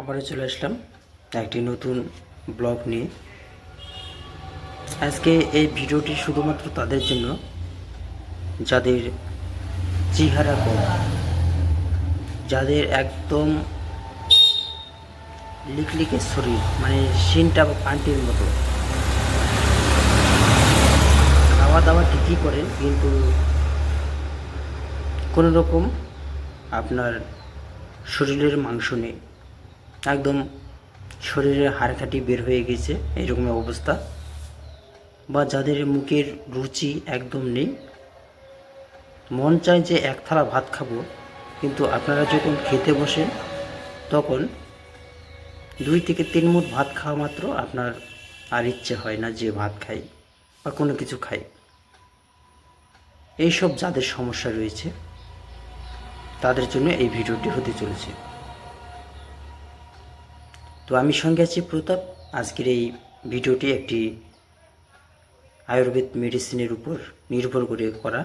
আবারও চলে আসলাম একটি নতুন ব্লগ নিয়ে। আজকে এই ভিডিওটি শুধুমাত্র তাদের জন্য, যাদের চেহারা কম, যাদের একদম লিকলিকে শরীর মানে সিনটা বা পান্টির মতো। খাওয়া দাওয়া ঠিকই করেন, কিন্তু কোনো রকম আপনার শরীরের মাংস নেই। একদম শরীরে হাড়কাঠি বের হয়ে গেছে, এরকম অবস্থা। বা যাদের মুখের রুচি একদম নেই। মন চায় যে এক থালা ভাত খাব, কিন্তু আপনারা যখন খেতে বসেন, তখন দুই থেকে তিন মুঠ ভাত খাওয়া মাত্র আপনার আর ইচ্ছে হয় না যে ভাত খাই বা কোনো কিছু খাই। এইসব যাদের সমস্যা রয়েছে, তাদের জন্য এই ভিডিওটি হতে চলেছে। তো আমি সঙ্গে আছি প্রতাপ। আজকের এই ভিডিওটি একটি আয়ুর্বেদ মেডিসিনের উপর নির্ভর করে করা।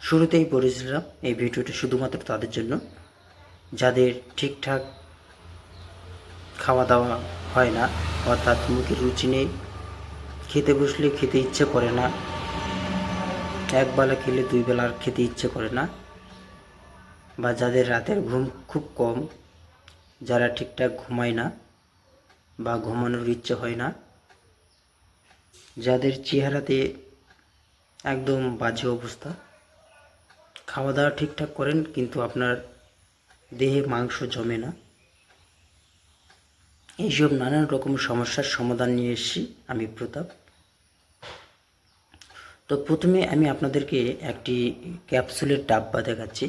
শুরুতেই বলেছিলাম, এই ভিডিওটি শুধুমাত্র তাদের জন্য। যাদের ঠিকঠাক খাওয়া দাওয়া হয় না, অর্থাৎ মুখের রুচি নেই, খেতে বসলে খেতে ইচ্ছে করে না একবেলা খেলে দুই বেলা আর খেতে ইচ্ছে করে না, বা যাদের রাতের ঘুম খুব কম যারা ঠিকঠাক ঘুমায় না বা ঘুমানোর ইচ্ছে হয় না, যাদের চেহারাতে একদম বাজে অবস্থা খাওয়া দাওয়া ঠিকঠাক করেন কিন্তু আপনার দেহে মাংস জমে না, এইসব নানান রকম সমস্যার সমাধান নিয়ে এসেছি আমি প্রতাপ। তো প্রথমে আমি আপনাদেরকে একটি ক্যাপসুলের ডাব্বা দেখাচ্ছি।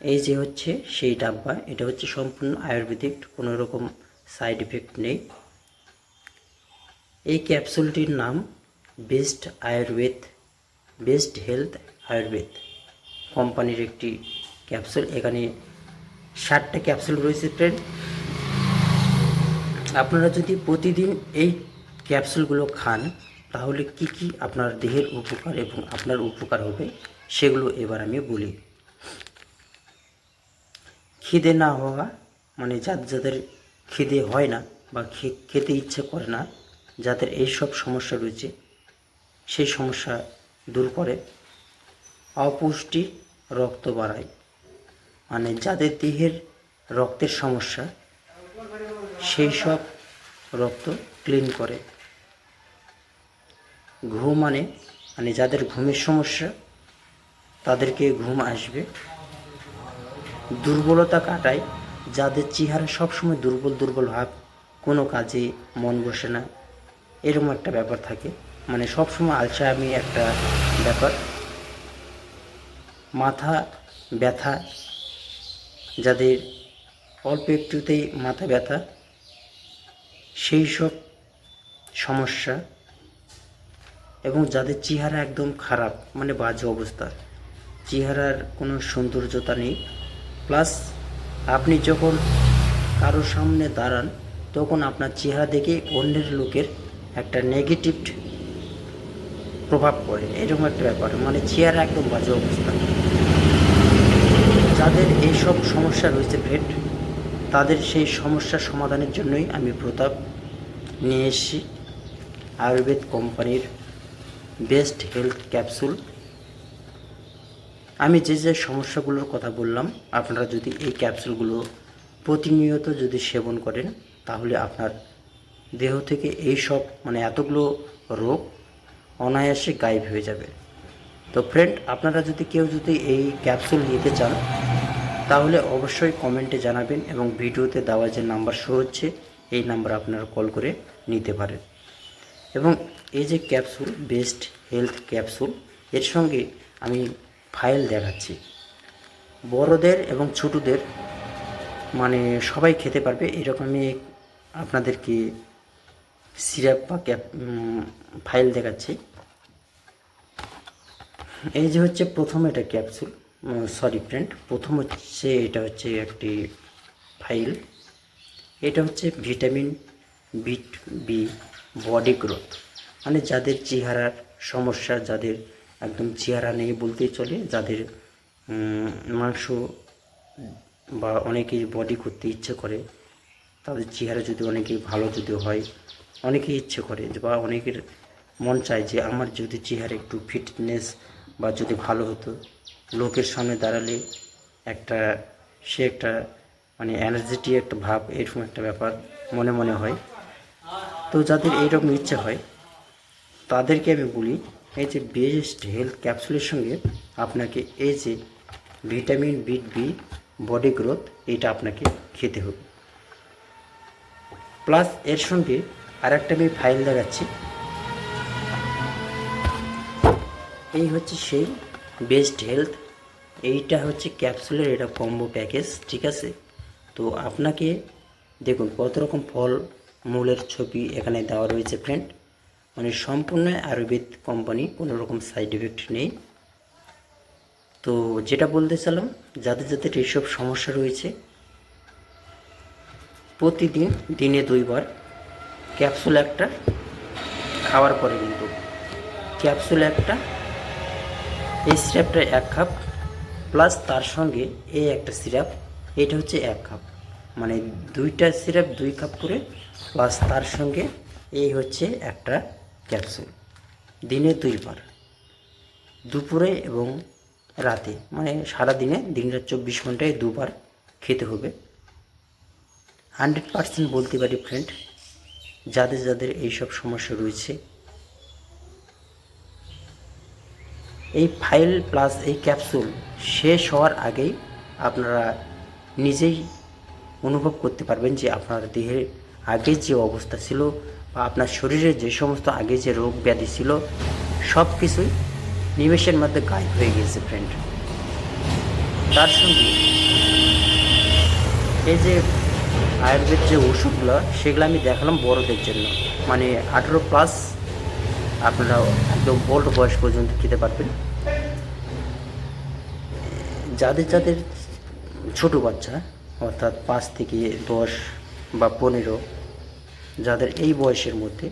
এই যে হচ্ছে সেই ডাব্বা, এটা হচ্ছে সম্পূর্ণ আয়ুর্বেদিক, কোনো রকম সাইড এফেক্ট নেই। এই ক্যাপসুলটির নাম best Ayurveda, best health Ayurveda কোম্পানির একটি ক্যাপসুল। এখানে ষাটটা ক্যাপসুল রয়েছে ফ্রেন্ড আপনারা যদি প্রতিদিন এই ক্যাপসুলগুলো খান, তাহলে কি কি আপনার দেহের উপকার এবং আপনার উপকার হবে, সেগুলো এবার আমি বলি। খিদে না হওয়া মানে যাদের যাদের খিদে হয় না বা খেতে ইচ্ছে করে না, যাদের এই সব সমস্যা রয়েছে, সেই সমস্যা দূর করে। অপুষ্টি রক্ত বাড়ায়। মানে যাদের দেহের রক্তের সমস্যা, সেই সব রক্ত ক্লিন করে। ঘুম মানে মানে যাদের ঘুমের সমস্যা, তাদেরকে ঘুম আসবে। দুর্বলতা কাটায়, যাদের চেহারা সবসময় দুর্বল দুর্বল ভাব, কোনো কাজে মন বসে না। এরকম একটা ব্যাপার থাকে। মানে সবসময় আলসামি একটা ব্যাপার। মাথা ব্যথা, যাদের অল্প একটুতেই মাথা ব্যথা, সেই সব সমস্যা। এবং যাদের চেহারা একদম খারাপ মানে বাজে অবস্থা। চেহারার কোনো সৌন্দর্যতা নেই। প্লাস আপনি যখন কারও সামনে দাঁড়ান, তখন আপনার চেহারা দেখে অন্যের লোকের একটা নেগেটিভ প্রভাব পড়ে। এরকম একটা ব্যাপার। মানে চেহারা একদম বাজে অবস্থা। যাদের এইসব সমস্যা রয়েছে ভেট তাদের সেই সমস্যার সমাধানের জন্যই আমি প্রতাপ নিয়ে এসেছি। আয়ুর্বেদ কোম্পানির বেস্ট হেলথ ক্যাপসুল আমি যে যে সমস্যাগুলোর কথা বললাম, আপনারা যদি এই ক্যাপসুলগুলো প্রতিনিয়ত যদি সেবন করেন, তাহলে আপনার দেহ থেকে এই সব মানে এতগুলো রোগ অনায়াসে গায়েব হয়ে যাবে। তো ফ্রেন্ড আপনারা যদি কেউ যদি এই ক্যাপসুল নিতে চান, তাহলে অবশ্যই কমেন্টে জানাবেন এবং ভিডিওতে দেওয়া যে নাম্বার শো হচ্ছে, এই নাম্বার আপনারা কল করে নিতে পারেন। এবং এই যে ক্যাপসুল বেস্ট হেলথ ক্যাপসুল এর সঙ্গে আমি ফাইল দেখাচ্ছি। বড়দের এবং ছোটদের মানে সবাই খেতে পারবে। এরকম আমি আপনাদেরকে সিরাপ বা ক্যাপ ফাইল দেখাচ্ছি। এই যে হচ্ছে প্রথম এটা ক্যাপসুল সরি ফ্রেন্ড প্রথম হচ্ছে এটা হচ্ছে একটি ফাইল। এটা হচ্ছে ভিটামিন বিট বি, বডি গ্রোথ। মানে যাদের চেহারার সমস্যা, যাদের একদম চেহারা নেই বলতেই চলে, যাদের মাংস বা অনেকেই বডি করতে ইচ্ছে করে, তাদের চেহারা যদি অনেকেই ভালো যদি হয়, অনেকেই ইচ্ছে করে বা অনেকের মন চায় যে, আমার যদি চেহারা একটু ফিটনেস বা যদি ভালো হতো, লোকের সামনে দাঁড়ালে একটা, সে একটা মানে এনার্জেটিক একটা ভাব, এরকম একটা ব্যাপার মনে মনে হয়। তো যাদের এইরকম ইচ্ছে হয়, তাদেরকে আমি বলি এই যে বেস্ট হেলথ ক্যাপসুলের সঙ্গে আপনাকে এই যে vitamin B B, body growth, এটা আপনাকে খেতে হবে। প্লাস এর সঙ্গে আরেকটা আমি ফাইল দেখাচ্ছি। এই হচ্ছে সেই বেস্ট হেলথ। এইটা হচ্ছে ক্যাপসুলের এটা কম্বো প্যাকেজ, ঠিক আছে? তো আপনাকে দেখুন কত রকম ফল মূলের ছবি এখানে দেওয়া রয়েছে ফ্রেন্ড মানে সম্পূর্ণ আয়ুর্বেদ কোম্পানি কোনো রকম সাইড এফেক্ট নেই। তো যেটা বলতে চালাম যাদের যাদের এইসব সমস্যা রয়েছে, প্রতিদিন, দিনে দুইবার ক্যাপসুল একটা খাওয়ার পরে কিন্তু ক্যাপসুল একটা এই সিরাপটা এক কাপ প্লাস তার সঙ্গে এই একটা সিরাপ এটা হচ্ছে এক কাপ মানে দুইটা সিরাপ দুই কাপ করে প্লাস তার সঙ্গে এই হচ্ছে একটা ক্যাপসুল। দিনে দুইবার। দুপুরে এবং রাতে। মানে সারা দিনে দিনটা চব্বিশ ঘন্টায় দুবার খেতে হবে। হান্ড্রেড পার্সেন্ট বলতে পারি ফ্রেন্ড যাদের যাদের এইসব সমস্যা রয়েছে, এই ফাইল প্লাস এই ক্যাপসুল শেষ হওয়ার আগেই আপনারা নিজেই অনুভব করতে পারবেন যে আপনার দেহের আগে যে অবস্থা ছিল বা আপনার শরীরে যে সমস্ত আগে যে রোগ ব্যাধি ছিল, সব কিছুই নিমেষের মধ্যে গায়েব হয়ে গিয়েছে ফ্রেন্ড তার সঙ্গে এই যে আয়ুর্বেদ যে ওষুধগুলো, সেগুলো আমি দেখালাম বড়দের জন্য। মানে আঠেরো প্লাস আপনারা একদম বোল্ড বয়স পর্যন্ত খেতে পারবেন। যাদের যাদের ছোট বাচ্চা, অর্থাৎ পাঁচ থেকে দশ বা পনেরো যাদের এই বয়সের মধ্যে,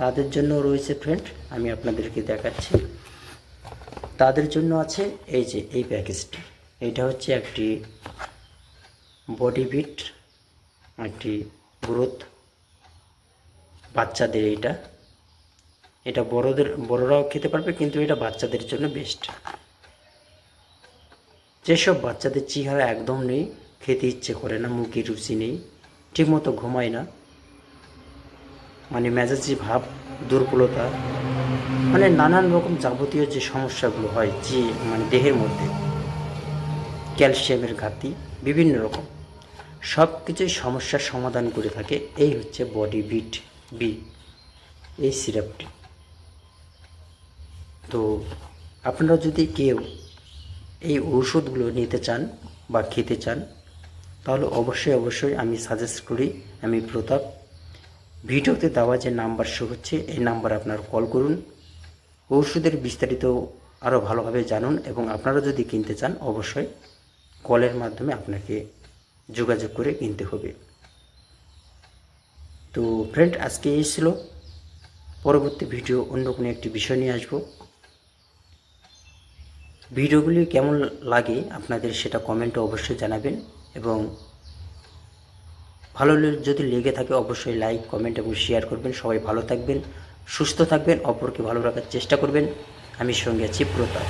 তাদের জন্য রয়েছে ফ্রেন্ড আমি আপনাদেরকে দেখাচ্ছি। তাদের জন্য আছে এই যে, এই প্যাকেজটি এটা হচ্ছে একটি বডি বিট একটি গ্রোথ বাচ্চাদের এইটা এটা বড়দের, বড়রাও খেতে পারবে, কিন্তু এটা বাচ্চাদের জন্য বেস্ট যেসব বাচ্চাদের চেহারা একদম নেই, খেতে ইচ্ছে করে না, মুখে রুচি নেই, ঠিকমতো ঘুমায় না মানে মেজাজি ভাব, দুর্বলতা মানে নানান রকম যাবতীয় যে সমস্যাগুলো হয় যে মানে দেহের মধ্যে, ক্যালসিয়ামের ঘাটতি, বিভিন্ন রকম সব কিছুই সমস্যার সমাধান করে থাকে। এই হচ্ছে বডি বিট বি এই সিরাপটি। তো আপনারা যদি কেউ এই ঔষধগুলো নিতে চান বা খেতে চান, তাহলে অবশ্যই অবশ্যই আমি সাজেস্ট করি, আমি প্রতাপ ভিডিওতে দেওয়া যে নাম্বার শো হচ্ছে, এই নাম্বার আপনার কল করুন। ওষুধের বিস্তারিত আরও ভালোভাবে জানুন এবং আপনারা যদি কিনতে চান, অবশ্যই কলের মাধ্যমে আপনাকে যোগাযোগ করে কিনতে হবে। তো ফ্রেন্ড আজকে এই ছিল। পরবর্তী ভিডিও অন্য কোনো একটি বিষয় নিয়ে আসব। ভিডিওগুলি কেমন লাগে আপনাদের সেটা কমেন্টে অবশ্যই জানাবেন এবং ভালো যদি লেগে থাকে অবশ্যই লাইক কমেন্ট এবং শেয়ার করবেন। সবাই ভালো থাকবেন, সুস্থ থাকবেন, অপরকে ভালো রাখার চেষ্টা করবেন। আমি সঙ্গে আছি প্রতাপ।